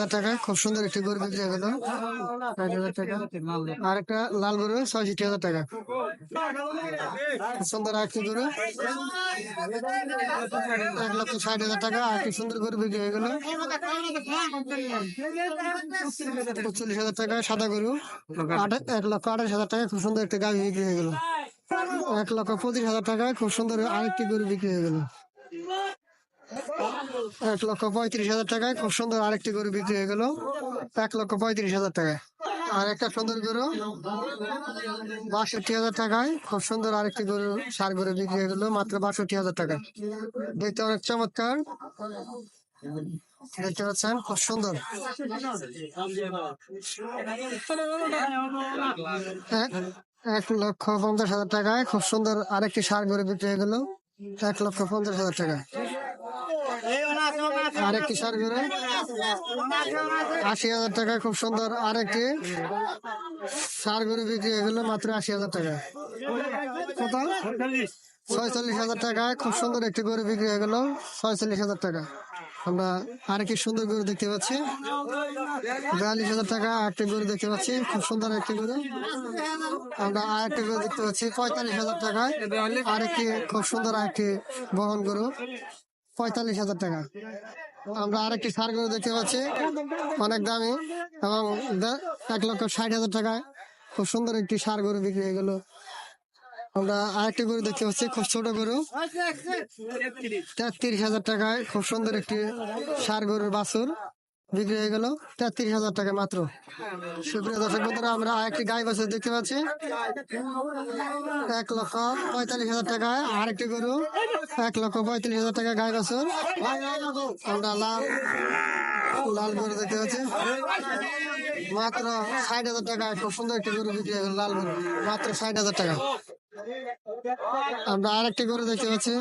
হাজার টাকা, খুব সুন্দর একটি গরু বিক্রি গেল। ষাট হাজার টাকা। আর একটা লাল গরু, ছয়ষট্টি হাজার টাকা। সুন্দর একটি গরু। এক লক্ষ ষাট হাজার টাকা, আর একটি সুন্দর গরু বিক্রি হয়ে গেল। পঁচল্লিশ হাজার টাকা, সাদা গরু। এক লক্ষ আঠাশ হাজার টাকা, খুব সুন্দর একটি গাভি বিক্রি হয়ে গেল। এক লক্ষ পঁচিশ হাজার টাকায় খুব সুন্দর আরেকটি গরু বিক্রি হয়ে গেল। এক লক্ষ পঁয়ত্রিশ হাজার টাকায় খুব সুন্দর আরেকটি গরু বিক্রি হয়ে গেল। এক লক্ষ পঁয়ত্রিশ হাজার টাকায়। আর একটা সুন্দর গরু, বাষট্টি হাজার টাকায় খুব সুন্দর আরেকটি গরু, সার গরু বিক্রি হয়ে গেল, মাত্র বাষট্টি হাজার টাকায়। দেখতে অনেক চমৎকার। দেখতে পাচ্ছেন, খুব সুন্দর। এক লক্ষ পঞ্চাশ হাজার টাকায় খুব সুন্দর আরেকটি সার গরু বিক্রি হয়ে গেল, এক লক্ষ পঞ্চাশ হাজার টাকা আরেকটি সার গরু আশি হাজার টাকায় খুব সুন্দর। আরেকটি সার গরু বিক্রি হয়ে গেল মাত্র আশি হাজার টাকা। কত? ছয়চল্লিশ হাজার টাকায় খুব সুন্দর একটি গরু বিক্রি হয়ে গেল। ছয়চল্লিশ হাজার টাকা। আমরা আরেকটি সুন্দর গরু দেখতে পাচ্ছি। বিয়াল্লিশ হাজার টাকা, আরেকটি গরু দেখতে পাচ্ছি। খুব সুন্দর একটি গরু। আমরা আরেকটি গরু দেখতে পাচ্ছি, পঁয়তাল্লিশ হাজার টাকায়। আরেকটি খুব সুন্দর আরেকটি বহন গরু। পঁয়তাল্লিশ হাজার টাকা। আমরা আরেকটি সার গরু দেখতে পাচ্ছি। অনেক দামি এবং এক লক্ষ ষাট হাজার টাকায় খুব সুন্দর একটি সার গরু বিক্রি হয়ে গেল। আমরা আরেকটি গরু দেখতে পাচ্ছি, খুব ছোট গরু। তেত্রিশ হাজার টাকায় খুব সুন্দর একটি সার গরুর বাছুর। বিক্রি হয়ে গেল তেত্রিশ হাজার টাকা মাত্র। সুপ্রিয় দর্শক বন্ধুরা, আমরা আরেকটি গাই বাছুর দেখতে পাচ্ছি। এক লক্ষ পঁয়তাল্লিশ হাজার টাকায় আরেকটি গরু। এক লক্ষ পঁয়তাল্লিশ হাজার টাকা গাই বাছুর। আমরা লাল লাল গরু দেখতে পাচ্ছি। মাত্র ষাট হাজার টাকা খুব সুন্দর একটি গরু বিক্রি হয়ে গেল লাল গরু। মাত্র ষাট হাজার টাকা। আমরা আরেকটি গরু দেখতে পাচ্ছি।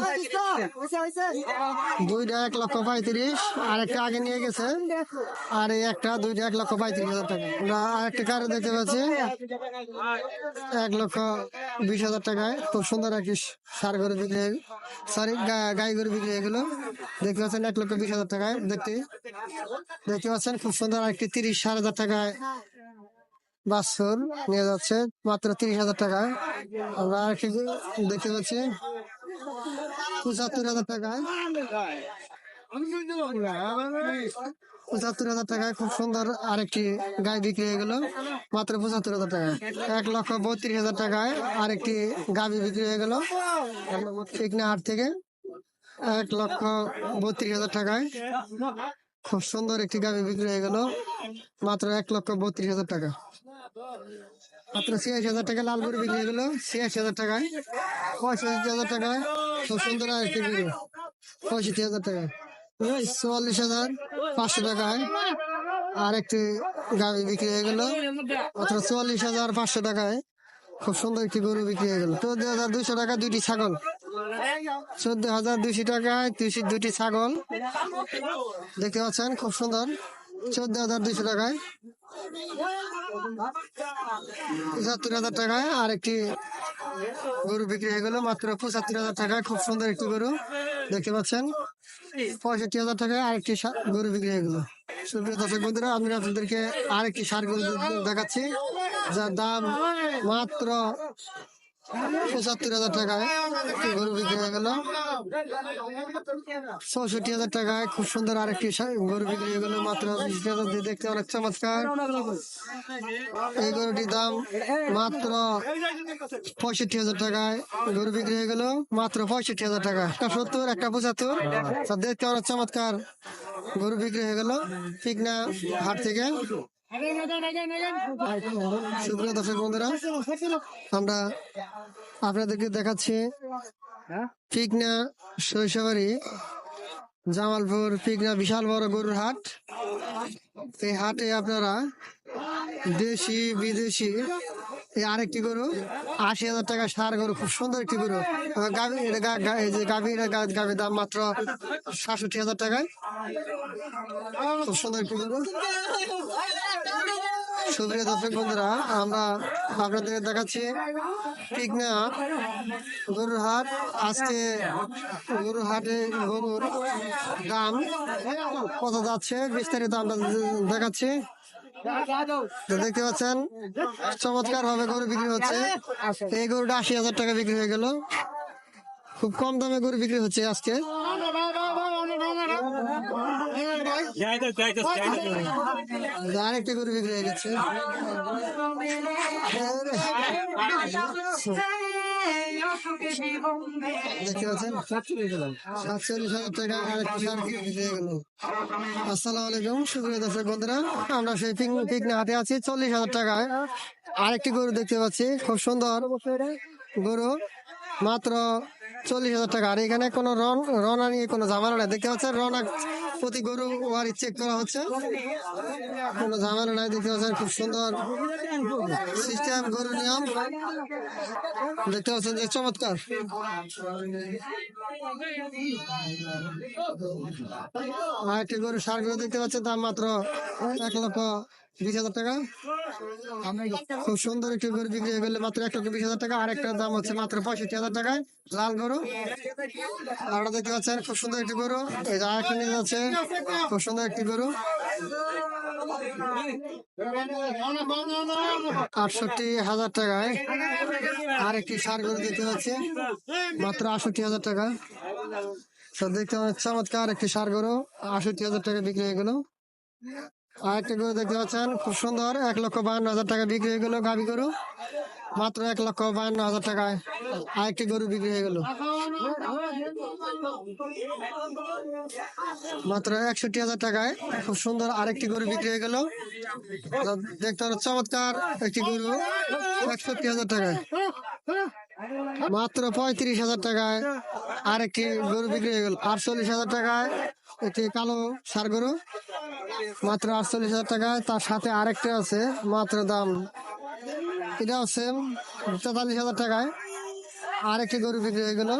দুইটা এক লক্ষ পঁয়ত্রিশ আর একটা আগে নিয়ে গেছে। আর এই একটা, দুইটা এক লক্ষ পঁয়ত্রিশ হাজার টাকা। আমরা আরেকটি কারও দেখতে পাচ্ছি। এক লক্ষ বিশ হাজার টাকায়। খুব সুন্দর একটি সার গরু বিক্রি সরি গাই গরু বিক্রি হয়ে গেলো। দেখতে পাচ্ছেন এক লক্ষ বিশ হাজার টাকায়। দেখতে দেখতে পাচ্ছেন খুব সুন্দর একটি তিরিশ ষাট হাজার টাকায় বাছর নিয়ে যাচ্ছে, মাত্র তিরিশ হাজার টাকায় আমরা দেখতে পাচ্ছি, পঁচাত্তর হাজার টাকায় পঁচাত্তর হাজার টাকায় খুব সুন্দর আরেকটি গাই বিক্রি হয়ে গেল, মাত্র পঁচাত্তর হাজার টাকায় এক লক্ষ বত্রিশ হাজার টাকায় আরেকটি গাভি বিক্রি হয়ে গেল, চিকনা হাট থেকে। এক লক্ষ বত্রিশ হাজার টাকায় খুব সুন্দর একটি গাভি বিক্রি হয়ে গেল, মাত্র এক লক্ষ বত্রিশ হাজার টাকা। হাজার টাকা বিক্রি হয়ে গেল। ছিয়াশি হাজার টাকায় পঁয়ষট্টি হাজার খুব সুন্দর আরেকটি গরু পঁয়ষট্টি হাজার চুয়াল্লিশ হাজার পাঁচশো টাকায় আরেকটি গাড়ি বিক্রি হয়ে গেল। চুয়াল্লিশ হাজার পাঁচশো টাকায় খুব সুন্দর একটি গরু বিক্রি হয়ে গেল। চোদ্দ হাজার দুইশো টাকা দুইটি ছাগল। চোদ্দ হাজার দুইশো টাকায় দুইশো দুইটি ছাগল। দেখতে পাচ্ছেন, খুব সুন্দর। চোদ্দ হাজার দুইশো টাকায় পঁচাত্তর হাজার টাকায় আর একটি গরু বিক্রি হয়ে গেল, মাত্র পঁচাত্তর হাজার টাকায়। খুব সুন্দর একটি গরু, দেখতে পাচ্ছেন। পঁয়ষট্টি হাজার টাকায় আরেকটি গরু বিক্রি হয়ে গেল। দর্শক বন্ধুরা আমি আপনাদেরকে আরেকটি সার গরু দেখাচ্ছি, যার দাম মাত্র পঁচাত্তর হাজার টাকায় গরু বিক্রি হয়ে গেল। চৌষট্টি হাজার টাকায় খুব সুন্দর আরেকটি গরু বিক্রি হয়ে গেল, মাত্র হাজার দিয়ে দেখতে অনেক চমৎকার। এই গরুটির দাম মাত্র পঁয়ষট্টি হাজার টাকায় গরু বিক্রি হয়ে গেল, মাত্র পঁয়ষট্টি হাজার টাকা। একটা সত্তর, একটা পঁচাত্তর দেখতে অনেক চমৎকার। গরু বিক্রি হয়ে গেল পিকনা হাট থেকে? সুপ্রিয় দর্শক বন্ধুরা আমরা আপনাদেরকে দেখাচ্ছি পিকনা শৈশবাড়ি জামালপুর পিকনা বিশাল বড় গরুর হাট। এই হাটে আপনারা দেশি বিদেশি এই আরেকটি গরু আশি হাজার টাকা সার গরু খুব সুন্দর একটি গরু। গাভী এই যে গাভী গাভীর দাম মাত্র সাতষট্টি হাজার টাকায়। খুব সুন্দর একটি গরু। সুপ্রিয় দর্শক বন্ধুরা, আমরা আপনাদের দেখাচ্ছি পিকনা গরুর হাট আজকে গরুর হাটে গরুর দাম কত যাচ্ছে? বিস্তারিত আমরা দেখাচ্ছি। দেখতে পাচ্ছেন, চমৎকার ভাবে গরু বিক্রি হচ্ছে। এই গরুটা আশি হাজার টাকা বিক্রি হয়ে গেল। খুব কম দামে গরু বিক্রি হচ্ছে আজকে। আরেকটা গরু বিক্রি হয়ে গেছে দেখতে পাচ্ছেন টাকা আসসালামু আলাইকুম সুপ্রিয় বন্ধুরা আমরা সেই পিকনিক হাটে আছি চল্লিশ হাজার টাকায় আরেকটি গরু দেখতে পাচ্ছি খুব সুন্দর গরু মাত্র চল্লিশ হাজার টাকা আর এখানে কোনো রন রনা নিয়ে কোনো ঝামেলা নেই দেখতে পাচ্ছেন রনা প্রতি গরু ওয়ারি চেক করা হচ্ছে। কোনো ঝামেলা নাই, দেখতে পাচ্ছেন, খুব সুন্দর সিস্টেম গরু নিয়ম। দেখতে পাচ্ছেন যে চমৎকার। আরেকটি গরু সার গরু দেখতে পাচ্ছেন তার মাত্র এক লক্ষ বিশ হাজার টাকা। খুব সুন্দর একটি গরু বিক্রি মাত্র বিশ হাজার টাকা, আর একটা দাম হচ্ছে মাত্র পঁয়ষট্টি হাজার টাকায়। লাল গরু। দেখতে পাচ্ছেন, খুব সুন্দর একটি গরু। নিয়ে খুব সুন্দর একটি গরু। আটষট্টি হাজার টাকায় আরেকটি সার গরু দেখতে পাচ্ছি, মাত্র আটষট্টি হাজার টাকা। তো দেখতে চমৎকার একটি সার গরু, আটষট্টি হাজার টাকা বিক্রি হয়ে গেল। আরেকটা গরু দেখতে পাচ্ছেন, খুব সুন্দর, এক লক্ষ বাহান্ন হাজার টাকা বিক্রি হয়ে গেল গাভি গরু। মাত্র এক লক্ষ বাহান্ন হাজার টাকায় আরেকটি গরু বিক্রি হয়ে গেল। মাত্র একষট্টি হাজার টাকায় খুব সুন্দর আরেকটি গরু বিক্রি হয়ে গেল। দেখতে পাচ্ছেন, চমৎকার একটি গরু, একষট্টি হাজার টাকায়। মাত্র পঁয়ত্রিশ হাজার টাকায় আরেকটি গরু বিক্রি হয়ে গেল, আটচল্লিশ হাজার টাকায় একটি কালো সার গরু। মাত্র আটচল্লিশ হাজার টাকায় তার সাথে আরেকটা আছে, মাত্র দাম। এটা হচ্ছে তেতাল্লিশ হাজার টাকায়। আরেকটি গরু বিক্রি হয়ে গেল।